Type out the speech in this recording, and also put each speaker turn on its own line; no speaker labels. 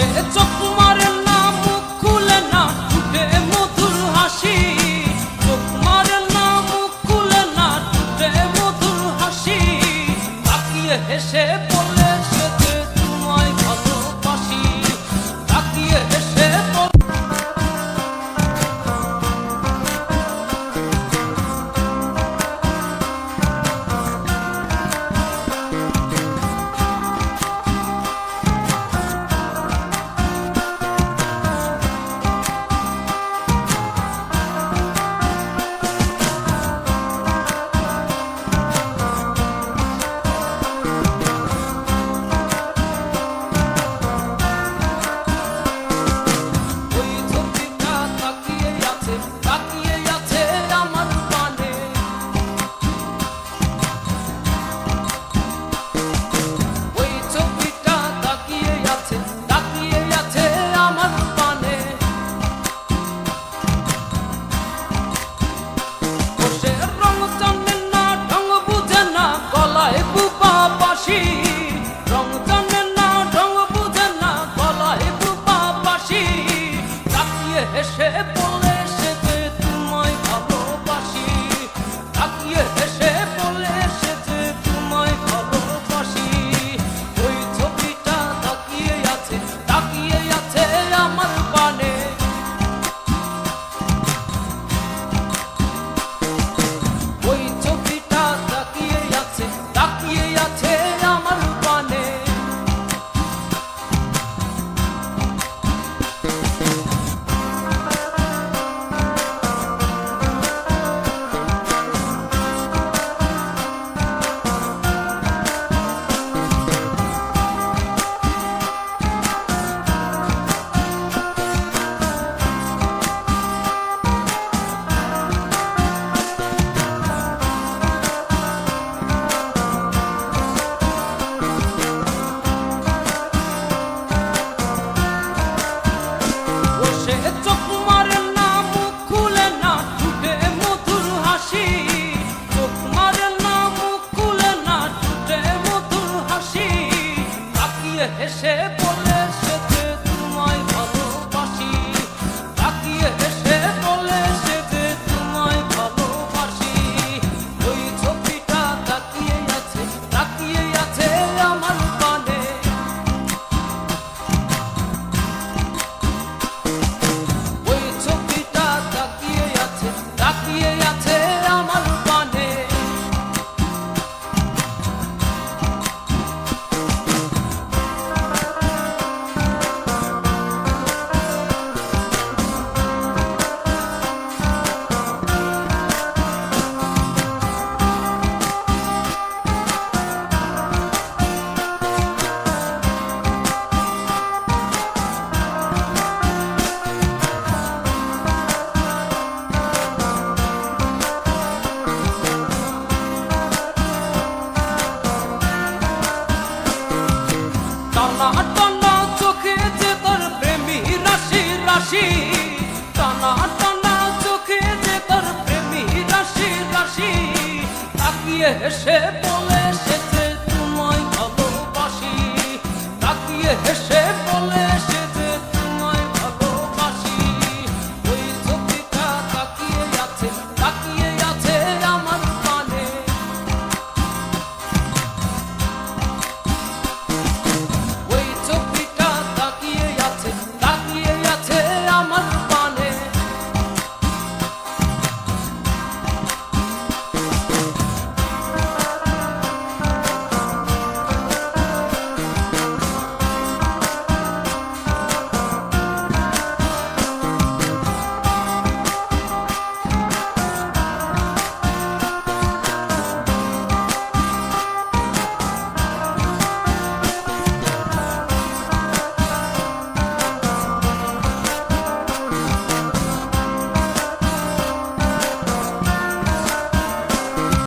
বসে চোখ মারে না না, ফুটে মধুর হাসি। চোখ মারে না না, ফুটে মধুর হাসি। তাকিয়ে হেসে Que ese pueblo. রাশি, টানা টানা চোখে যে তোর প্রেমী রাশি রাশি তাকিয়ে হেসে বলে, সে তোমায় ভালোবাসি। তাকিয়ে হেসে